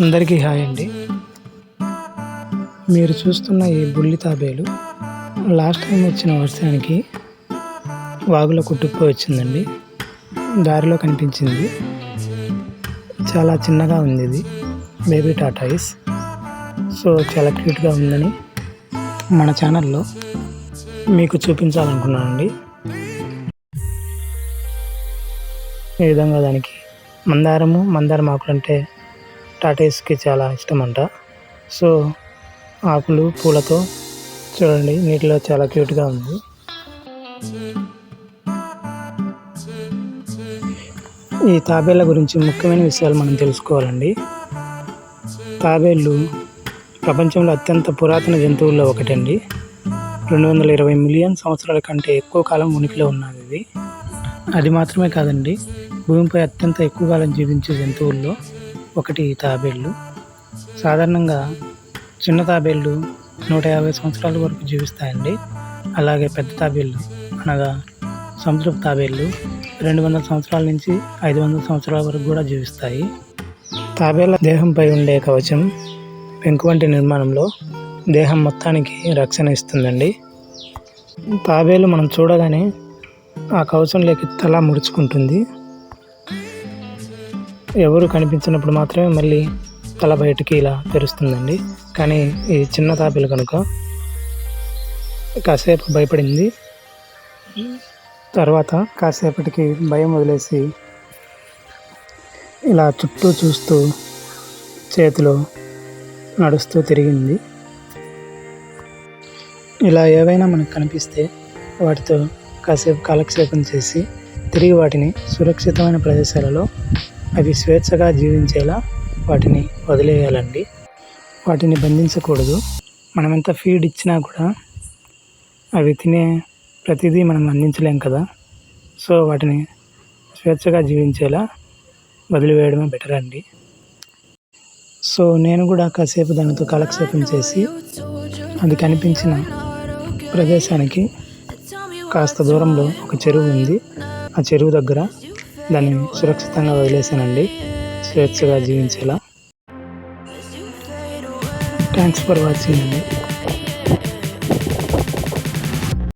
అందరికీ హాయ్ అండి. మీరు చూస్తున్న ఈ బుల్లి తాబేలు లాస్ట్ టైం వచ్చిన వర్షానికి వాగులో కుట్టుకుపోయి వచ్చిందండి. దారిలో కనిపించింది. చాలా చిన్నగా ఉంది ఇది. Baby tortoise. సో చాలా క్యూట్గా ఉందని మన ఛానల్లో మీకు చూపించాలనుకున్నానండి. ఈ విధంగా దానికి మందారము మందారం ఆకులు అంటే టాటేస్కి చాలా ఇష్టం అంట సో ఆకులు పూలతో చూడండి నీటిలో చాలా క్యూట్గా ఉంది. ఈ తాబేళ్ళ గురించి ముఖ్యమైన విషయాలు మనం తెలుసుకోవాలండి. తాబేళ్ళు ప్రపంచంలో అత్యంత పురాతన జంతువుల్లో ఒకటండి. రెండు వందల ఇరవై మిలియన్ సంవత్సరాల కంటే ఎక్కువ కాలం ఉనికిలో ఉన్నది ఇది అది మాత్రమే కాదండి భూమిపై అత్యంత ఎక్కువ కాలం జీవించే జంతువుల్లో ఒకటి తాబేళ్ళు సాధారణంగా చిన్న తాబేళ్ళు నూట యాభై సంవత్సరాల వరకు జీవిస్తాయండి. అలాగే పెద్ద తాబేళ్ళు అనగా సముద్రపు తాబేళ్ళు రెండు వందల సంవత్సరాల నుంచి ఐదు వందల సంవత్సరాల వరకు కూడా జీవిస్తాయి. తాబేళ్ళ దేహంపై ఉండే కవచం పెంకు వంటి నిర్మాణంలో దేహం మొత్తానికి రక్షణ ఇస్తుందండి. తాబేలు మనం చూడగానే ఆ కవచంలోకి తల ముడుచుకుంటుంది. ఎవరు కనిపించినప్పుడు మాత్రమే మళ్ళీ తల బయటికి ఇలా తెరుస్తుందండి. కానీ ఈ చిన్న తాపిలు కనుక కాసేపు భయపడింది. తర్వాత కాసేపటికి భయం వదిలేసి ఇలా చుట్టూ చూస్తూ చేతిలో నడుస్తూ తిరిగింది. ఇలా ఏవైనా మనకు కనిపిస్తే వాటితో కాసేపు కాలక్షేపం చేసి తిరిగి వాటిని సురక్షితమైన ప్రదేశాలలో అవి స్వేచ్ఛగా జీవించేలా వాటిని వదిలేయాలండి. వాటిని బంధించకూడదు. మనం ఎంత ఫీడ్ ఇచ్చినా కూడా అవి తినే ప్రతిదీ మనం అందించలేం కదా. సో వాటిని స్వేచ్ఛగా జీవించేలా వదిలివేయడమే బెటర్ అండి. సో నేను కూడా కాసేపు దానితో కాలక్షేపం చేసి అది కనిపించిన ప్రదేశానికి కాస్త దూరంలో ఒక చెరువు ఉంది. ఆ చెరువు దగ్గర దాన్ని సురక్షితంగా వదిలేసానండి స్వేచ్ఛగా జీవించేలా. థ్యాంక్స్ ఫర్ వాచింగ్ అండి.